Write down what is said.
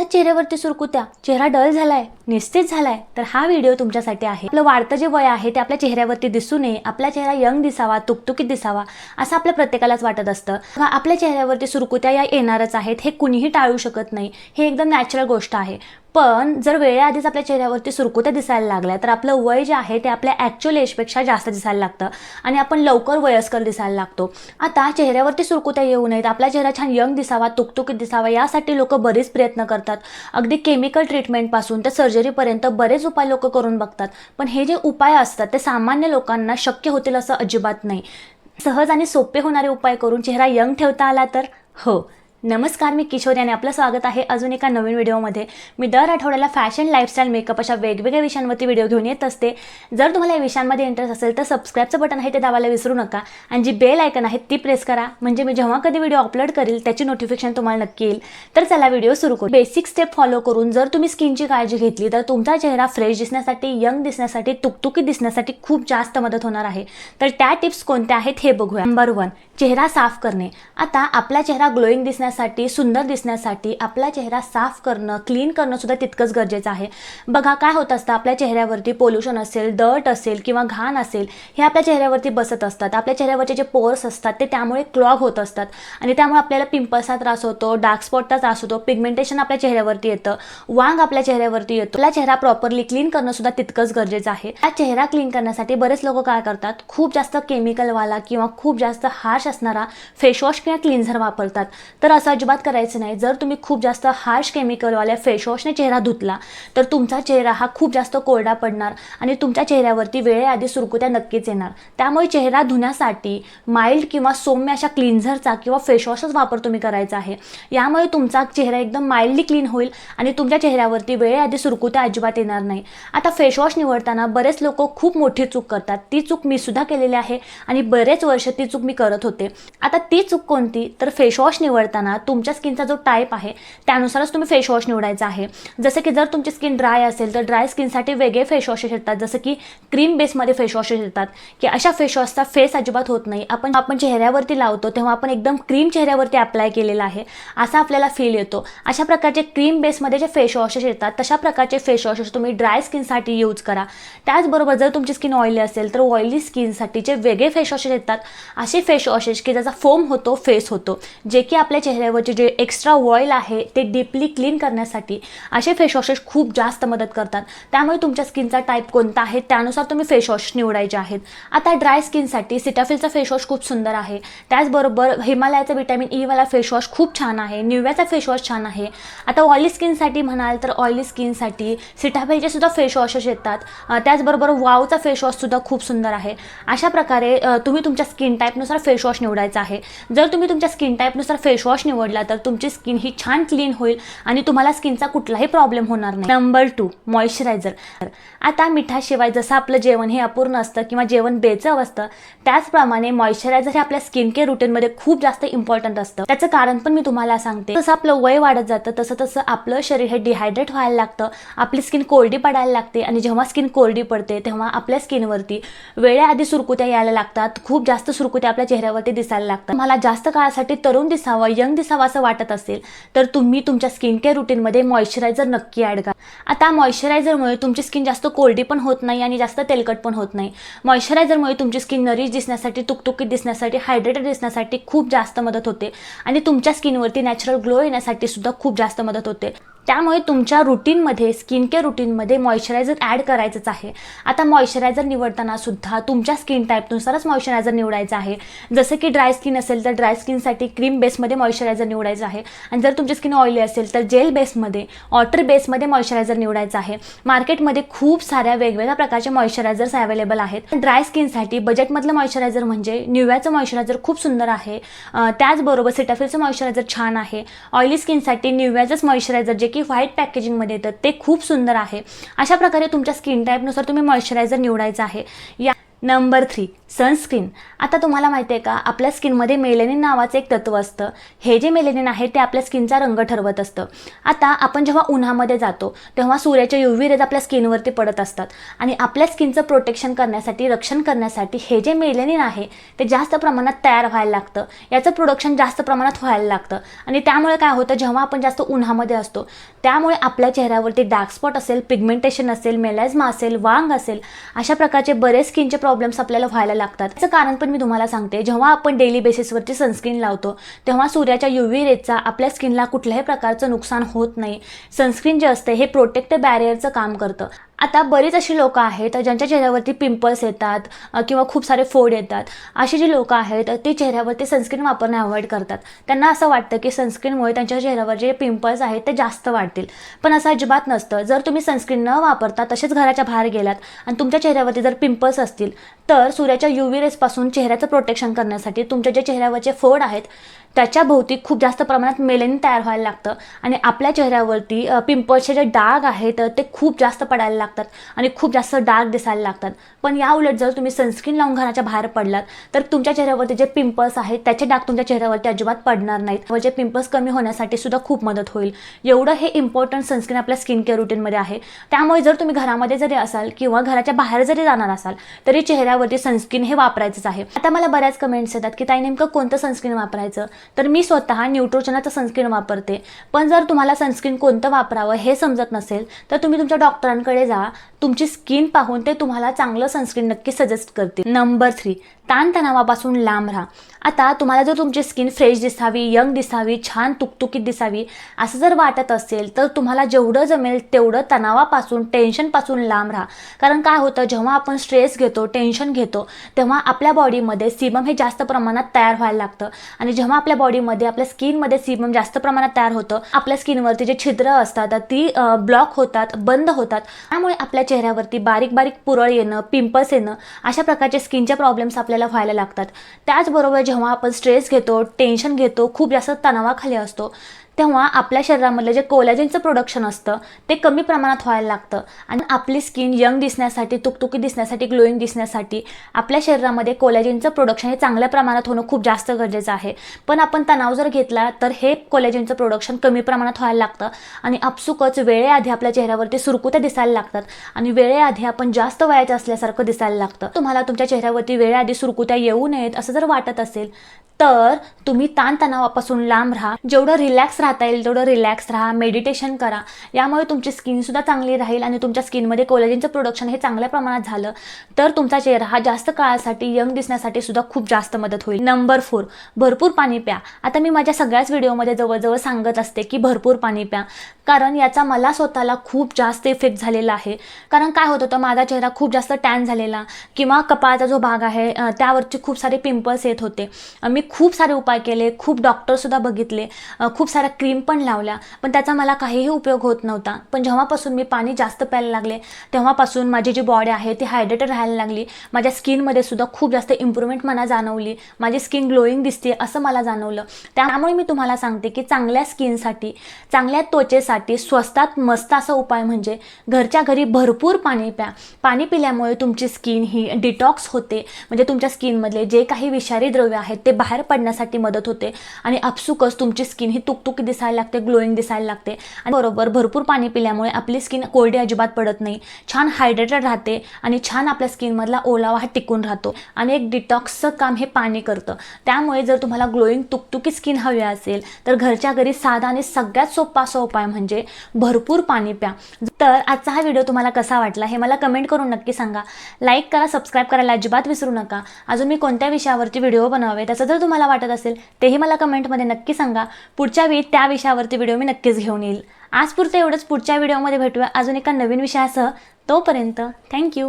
आत्ताच चेहऱ्यावरती सुरकुत्या. चेहरा डल झालाय. निश्चित झालाय तर हा व्हिडिओ तुमच्यासाठी आहे. आपलं वाढतं जे वय आहे ते आपल्या चेहऱ्यावरती दिसू नये. आपला चेहरा यंग दिसावा तुकतुकीत दिसावा असं आपल्या प्रत्येकालाच वाटत असतं. आपल्या चेहऱ्यावरती सुरकुत्या या येणारच आहेत हे कुणीही टाळू शकत नाही. हे एकदम नॅचरल गोष्ट आहे. पण जर वेळेआधीच आपल्या चेहऱ्यावरती सुरकुत्या दिसायला लागल्या तर आपलं वय जे आहे ते आपल्या ॲक्च्युअल एजपेक्षा जास्त दिसायला लागतं. आणि आपण लवकर वयस्कर दिसायला लागतो. आता चेहऱ्यावरती सुरकुत्या येऊ नयेत आपला चेहरा छान यंग दिसावा तुकतुकीत दिसावा यासाठी लोक बरेच प्रयत्न करतात. अगदी केमिकल ट्रीटमेंटपासून ते सर्जरीपर्यंत बरेच उपाय लोक करून बघतात. पण हे जे उपाय असतात ते सामान्य लोकांना शक्य होतील असं अजिबात नाही. सहज आणि सोपे होणारे उपाय करून चेहरा यंग ठेवता आला तर? हो. नमस्कार मी किशोर आणि आपलं स्वागत आहे अजून एका नवीन व्हिडिओमध्ये. मी दर आठवड्याला फॅशन लाईफस्टाईल मेकअप अशा वेगवेगळ्या विषयांवरती व्हिडिओ घेऊन येत असते. जर तुम्हाला या विषयांमध्ये इंटरेस्ट असेल तर सबस्क्राईबचं बटन आहे ते दाबायला विसरू नका आणि जी बेल आयकन आहे ती प्रेस करा. म्हणजे मी जेव्हा कधी व्हिडिओ अपलोड करेल त्याची नोटिफिकेशन तुम्हाला नक्की येईल. तर चला व्हिडिओ सुरू करू. बेसिक स्टेप फॉलो करून जर तुम्ही स्किनची काळजी घेतली तर तुमचा चेहरा फ्रेश दिसण्यासाठी यंग दिसण्यासाठी तुकतुकी दिसण्यासाठी खूप जास्त मदत होणार आहे. तर त्या टिप्स कोणत्या आहेत हे बघूया. नंबर वन चेहरा साफ करणे. आता आपला चेहरा ग्लोईंग दिसण्यासाठी सुंदर दिसण्यासाठी आपला चेहरा साफ करणं क्लीन करणं सुद्धा तितकंच गरजेचं आहे. बघा काय होत असतं? आपल्या चेहऱ्यावरती पोल्युशन असेल दट असेल किंवा घाण असेल हे आपल्या चेहऱ्यावरती बसत असतात. आपल्या चेहऱ्यावरचे जे पोर्स असतात ते त्यामुळे क्लॉग होत असतात. आणि त्यामुळे आपल्याला पिंपल्सचा त्रास होतो डार्क स्पॉटचा त्रास होतो पिगमेंटेशन आपल्या चेहऱ्यावरती येतं वांग आपल्या चेहऱ्यावरती येतो. आपला चेहरा प्रॉपरली क्लीन करणं सुद्धा तितकंच गरजेचं आहे. हा चेहरा क्लीन करण्यासाठी बरेच लोक काय करतात? खूप जास्त केमिकलवाला किंवा खूप जास्त हार्श असणारा फेसवॉश किंवा क्लिन्झर वापरतात. तर असं अजिबात करायचं नाही. जर तुम्ही खूप जास्त हार्श केमिकलवाल्या फेसवॉशने चेहरा धुतला तर तुमचा चेहरा हा खूप जास्त कोरडा पडणार आणि तुमच्या चेहऱ्यावरती वेळेआधी सुरकुत्या नक्कीच येणार. त्यामुळे चेहरा धुण्यासाठी माइल्ड किंवा सौम्य अशा क्लिन्झरचा किंवा फेसवॉशच वापर तुम्ही करायचा आहे. यामुळे तुमचा चेहरा एकदम माइल्डली क्लीन होईल आणि तुमच्या चेहऱ्यावरती वेळेआधी सुरकुत्या अजिबात येणार नाही. आता फेसवॉश निवडताना बरेच लोक खूप मोठी चूक करतात. ती चूक मी सुद्धा केलेली आहे आणि बरेच वर्ष ती चूक मी करत होते. आता ती चूक कोणती? तर फेसवॉश निवडताना तुमच्या स्किनचा जो टाईप आहे त्यानुसारच तुम्ही फेसवॉश निवडायचा आहे. जसं की जर तुमची स्किन ड्राय असेल तर ड्राय स्किनसाठी वेगळे फेसवॉशेस येतात जसं की क्रीम बेसमध्ये फेसवॉशेस येतात की अशा फेसवॉशचा फेस अजिबात होत नाही. आपण आपण चेहऱ्यावरती लावतो तेव्हा आपण एकदम क्रीम चेहऱ्यावरती अप्लाय केलेला आहे. असा आपल्याला फील येतो. अशा प्रकारचे क्रीम बेसमध्ये जे फेसवॉशेस येतात तशा प्रकारचे फेसवॉशेस तुम्ही ड्राय स्किनसाठी यूज करा. त्याचबरोबर जर तुमची स्किन ऑइली असेल तर ऑइली स्किनसाठी जे वेगळे फेसवॉशेस येतात असे फेसवॉशेस की ज्याचा फोम होतो फेस होतो. जे की आपल्या चेहऱ्यावरचे जे एक्स्ट्रा ऑइल आहे ते डीपली क्लीन करण्यासाठी असे फेसवॉशेस खूप जास्त मदत करतात. त्यामुळे तुमच्या स्किनचा टाईप कोणता आहे त्यानुसार तुम्ही फेसवॉश निवडायचे आहेत. आता ड्राय स्किनसाठी सिटाफिलचा फेसवॉश खूप सुंदर आहे. त्याचबरोबर हिमालयाचा विटॅमिन ईवाला फेसवॉश खूप छान आहे. निव्याचा फेसवॉश छान आहे. आता ऑइली स्किनसाठी म्हणाल तर ऑइली स्किनसाठी सिटाफिलचे सुद्धा फेसवॉशेस येतात. त्याचबरोबर वावचा फेसवॉशसुद्धा खूप सुंदर आहे. अशा प्रकारे तुम्ही तुमच्या स्किन टाईपनुसार फेसवॉश निवडायचा आहे. जर तुम्ही तुमच्या स्किन टाईपनुसार फेसवॉश निवडला तर तुमची स्किन ही छान क्लीन होईल आणि तुम्हाला स्किनचा कुठलाही प्रॉब्लेम होणार नाही. Number two moisturiser. आता मिठाशिवाय जसं आपलं जेवण हे अपूर्ण असतं किंवा जेवण बेचव असतं त्याचप्रमाणे मॉइश्चरायझर हे आपल्या स्किन केअर रुटीनमध्ये खूप जास्त इम्पॉर्टंट असतं. त्याचं कारण पण मी तुम्हाला सांगते. जसं आपलं वय वाढत जातं तसं तसं आपलं शरीर हे डिहायड्रेट व्हायला लागतं आपली स्किन कोरडी पडायला लागते आणि जेव्हा स्किन कोरडी पडते तेव्हा आपल्या स्किनवरती वेळेआधी सुरकुत्या यायला लागतात. खूप जास्त सुरकुत्या आपल्या ते दिसायला लागतात. मला जास्त काळासाठी तरुण दिसावं यंग दिसावं असं वाटत असेल तर तुम्ही तुमच्या स्किन केअर रुटीनमध्ये मॉइश्चरायझर नक्की ॲड करा. आता मॉइश्चरायझरमुळे तुमची स्किन जास्त कोरडी पण होत नाही आणि जास्त तेलकट पण होत नाही. मॉइश्चरायझरमुळे तुमची स्किन नरीश दिसण्यासाठी तुकतुकीत दिसण्यासाठी हायड्रेटेड दिसण्यासाठी खूप जास्त मदत होते. आणि तुमच्या स्किनवरती नॅचरल ग्लो येण्यासाठी सुद्धा खूप जास्त मदत होते. त्यामुळे तुमच्या रुटीनमध्ये स्किन केअर रुटीनमध्ये मॉइश्चरायझर ॲड करायचंच आहे. आता मॉइश्चरायझर निवडताना सुद्धा तुमच्या स्किन टाईपनुसारच मॉइश्चरायझर निवडायचं आहे. जसं की ड्राय स्किन असेल तर ड्राय स्किनसाठी क्रीम बेसमध्ये मॉइश्चरायझर निवडायचं आहे. आणि जर तुमची स्किन ऑइली असेल तर जेल बेसमध्ये वॉटर बेसमध्ये मॉइश्चरायझर निवडायचं आहे. मार्केटमध्ये खूप साऱ्या वेगवेगळ्या प्रकारचे मॉइश्चरायझर्स अवेलेबल आहेत. ड्राय स्किनसाठी बजेटमधलं मॉइश्चरायझर म्हणजे न्यूव्याचं मॉइश्चरायझर खूप सुंदर आहे. त्याचबरोबर सिटाफिलचं मॉइश्चरायझर छान आहे. ऑइली स्किनसाठी न्यूव्याचंच मॉइश्चरायझर जे की व्हाईट पॅकेजिंगमध्ये येतं. ते खूप सुंदर आहे. अशा प्रकारे तुमच्या स्किन टाईपनुसार तुम्ही मॉइश्चरायझर निवडायचं आहे. या नंबर थ्री सनस्क्रीन. आता तुम्हाला माहिती आहे का आपल्या स्किनमध्ये मेलेनिन नावाचं एक तत्व असतं. हे जे मेलेनिन आहे ते आपल्या स्किनचा रंग ठरवत असतं. आता आपण जेव्हा उन्हामध्ये जातो तेव्हा सूर्याच्या युव्ही रेज आपल्या स्किनवरती पडत असतात. आणि आपल्या स्किनचं प्रोटेक्शन करण्यासाठी रक्षण करण्यासाठी हे जे मेलेनिन आहे ते जास्त प्रमाणात तयार व्हायला लागतं. याचं प्रोडक्शन जास्त प्रमाणात व्हायला लागतं. आणि त्यामुळे काय होतं जेव्हा आपण जास्त उन्हामध्ये असतो त्यामुळे आपल्या चेहऱ्यावरती डार्क स्पॉट असेल पिगमेंटेशन असेल मेलॅझमा असेल वांग असेल अशा प्रकारचे बरेच स्किनचे प्रॉब्लेम्स आपल्याला व्हायला लागतात. त्याचं कारण पण मी तुम्हाला सांगते. जेव्हा आपण डेली बेसिसवरती सनस्क्रीन लावतो तेव्हा सूर्याच्या युव्ही रेजचा आपल्या स्किनला कुठल्याही प्रकारचं नुकसान होत नाही. सनस्क्रीन जे असते हे प्रोटेक्ट बॅरियरचं काम करतं. आता बरीच अशी लोकं आहेत ज्यांच्या चेहऱ्यावरती पिंपल्स येतात किंवा खूप सारे फोड येतात. अशी जी लोकं आहेत ते चेहऱ्यावरती सनस्क्रीन वापरणं अवॉइड करतात. त्यांना असं वाटतं की सनस्क्रीनमुळे त्यांच्या चेहऱ्यावर जे पिंपल्स आहेत ते जास्त वाढतील. पण असं अजिबात नसतं. जर तुम्ही सनस्क्रीन न वापरता तसेच घराच्या बाहेर गेलात आणि तुमच्या चेहऱ्यावरती जर पिंपल्स असतील तर सूर्याच्या युव्ही रेसपासून चेहऱ्याचं प्रोटेक्शन करण्यासाठी तुमच्या जे चेहऱ्यावरचे फोड आहेत त्याच्या भोवती खूप जास्त प्रमाणात मेलेन तयार व्हायला लागतं. आणि आपल्या चेहऱ्यावरती पिंपल्सचे जे डाग आहेत ते खूप जास्त पडायला लागतात आणि खूप जास्त डार्क दिसायला लागतात. पण या उलट जर तुम्ही सनस्क्रीन लावून घराच्या बाहेर पडलात तर तुमच्या चेहऱ्यावरती जे पिंपल्स आहेत त्याचे डाग तुमच्या चेहऱ्यावरती अजिबात पडणार नाहीत. व जे पिंपल्स कमी होण्यासाठी सुद्धा खूप मदत होईल. एवढं हे इम्पॉर्टंट सनस्क्रीन आपल्या स्किन केअर रुटीनमध्ये आहे. त्यामुळे जर तुम्ही घरामध्ये जरी असाल किंवा घराच्या बाहेर जरी जाणार असाल तरी चेहऱ्यावरती सनस्क्रीन हे वापरायचंच आहे. आता मला बऱ्याच कमेंट्स येतात की ताई नेमकं कोणतं सनस्क्रीन वापरायचं? तर मी स्वतः न्यूट्रोजनाचं सनस्क्रीन वापरते. पण जर तुम्हाला सनस्क्रीन कोणतं वापरावं हे समजत नसेल तर तुम्ही तुमच्या डॉक्टरांकडे जा. तुमची स्किन पाहून ते तुम्हाला चांगलं सनस्क्रीन नक्की सजेस्ट करतील. नंबर थ्री ताणतणावापासून लांब राहा. आता तुम्हाला जर तुमची स्किन फ्रेश दिसावी यंग दिसावी छान तुकतुकीत दिसावी असं जर वाटत असेल तर तुम्हाला जेवढं जमेल तेवढं तणावापासून टेन्शनपासून लांब राहा. कारण काय होतं जेव्हा आपण स्ट्रेस घेतो टेन्शन घेतो तेव्हा आपल्या बॉडीमध्ये सीबम हे जास्त प्रमाणात तयार व्हायला लागतं. आणि जेव्हा आपल्या बॉडीमध्ये आपल्या स्किनमध्ये सीबम जास्त प्रमाणात तयार होतं आपल्या स्किनवरती जे छिद्र असतात ती ब्लॉक होतात बंद होतात. त्यामुळे आपल्या चेहऱ्यावरती बारीक बारीक पुरळ येणं पिंपल्स येणं अशा प्रकारचे स्किनचे प्रॉब्लेम्स आपल्याला व्हायला लागतात. त्याचबरोबर जेव्हा आपण स्ट्रेस घेतो टेन्शन घेतो खूप जास्त तणावाखाली असतो. तेव्हा आपल्या शरीरामधलं जे कोलॅजिनचं प्रोडक्शन असतं ते कमी प्रमाणात व्हायला लागतं. आणि आपली स्किन यंग दिसण्यासाठी तुकतुकी दिसण्यासाठी ग्लोईंग दिसण्यासाठी आपल्या शरीरामध्ये कोलॅजिनचं प्रोडक्शन हे चांगल्या प्रमाणात होणं खूप जास्त गरजेचं आहे. पण आपण तणाव जर घेतला तर हे कोलॅजिनचं प्रोडक्शन कमी प्रमाणात व्हायला लागतं. आणि आपसुकच वेळेआधी आपल्या चेहऱ्यावरती सुरकुत्या दिसायला लागतात. आणि वेळेआधी आपण जास्त वयाचं असल्यासारखं दिसायला लागतं. तुम्हाला तुमच्या चेहऱ्यावरती वेळेआधी सुरकुत्या येऊ नयेत असं जर वाटत असेल तर तुम्ही ताणतणावापासून लांब राहा. जेवढं रिलॅक्स राहता येईल तेवढं रिलॅक्स राहा. मेडिटेशन करा. यामुळे तुमची स्किनसुद्धा चांगली राहील आणि तुमच्या स्किनमध्ये कोलॅजिनचं प्रोडक्शन हे चांगल्या प्रमाणात झालं. तर तुमचा चेहरा हा जास्त काळासाठी यंग दिसण्यासाठी सुद्धा खूप जास्त मदत होईल. नंबर फोर भरपूर पाणी प्या. आता मी माझ्या सगळ्याच व्हिडिओमध्ये जवळजवळ सांगत असते की भरपूर पाणी प्या. कारण याचा मला स्वतःला खूप जास्त इफेक्ट झालेला आहे. कारण काय होत होतं माझा चेहरा खूप जास्त टॅन झालेला किंवा कपाळाचा जो भाग आहे त्यावरचे खूप सारे पिंपल्स येत होते. मी खूप सारे उपाय केले खूप डॉक्टरसुद्धा बघितले खूप साऱ्या क्रीम पण लावल्या. पण त्याचा मला काहीही उपयोग होत नव्हता. पण जेव्हापासून मी पाणी जास्त प्यायला लागले तेव्हापासून माझी जी बॉडी आहे ती हायड्रेटेड राहायला लागली. माझ्या स्किनमध्ये सुद्धा खूप जास्त इम्प्रूव्हमेंट मला जाणवली. माझी स्किन ग्लोईंग दिसते असं मला जाणवलं. त्यामुळे मी तुम्हाला सांगते की चांगल्या स्किनसाठी चांगल्या त्वचेसाठी स्वस्तात मस्त असा उपाय म्हणजे घरच्या घरी भरपूर पाणी प्या. पाणी पिल्यामुळे तुमची स्किन ही डिटॉक्स होते. म्हणजे तुमच्या स्किनमधले जे काही विषारी द्रव्य आहेत ते बाहेर पडण्यासाठी मदत होते. आणि आपसुकच तुमची स्किन ही तुकतुकी दिसायला लागते ग्लोईंग दिसायला लागते. आणि बरोबर भरपूर पाणी पिल्यामुळे आपली स्किन कोरडी अजिबात पडत नाही. छान हायड्रेटेड राहते आणि छान आपल्या स्किनमधला ओलावा हा टिकून राहतो. आणि एक डिटॉक्सचं काम हे पाणी करतं. त्यामुळे जर तुम्हाला ग्लोईंग तुकतुकी स्किन हवी असेल तर घरच्या घरी साधा आणि सगळ्यात सोपा असा उपाय म्हणजे भरपूर पाणी प्या. तर आजचा हा व्हिडिओ तुम्हाला कसा वाटला हे मला कमेंट करून नक्की सांगा. लाईक करा सबस्क्राईब करायला अजिबात विसरू नका. अजून मी कोणत्या विषयावरती व्हिडिओ बनवावे त्याचं जर तुम्हाला वाटत असेल तेही मला कमेंटमध्ये नक्की सांगा. पुढच्या वेळी त्या विषयावरती व्हिडिओ मी नक्कीच घेऊन येईल. आजपुरतं एवढंच. पुढच्या व्हिडिओमध्ये भेटूया. अजून एका नवीन विषयासह. तोपर्यंत थँक्यू.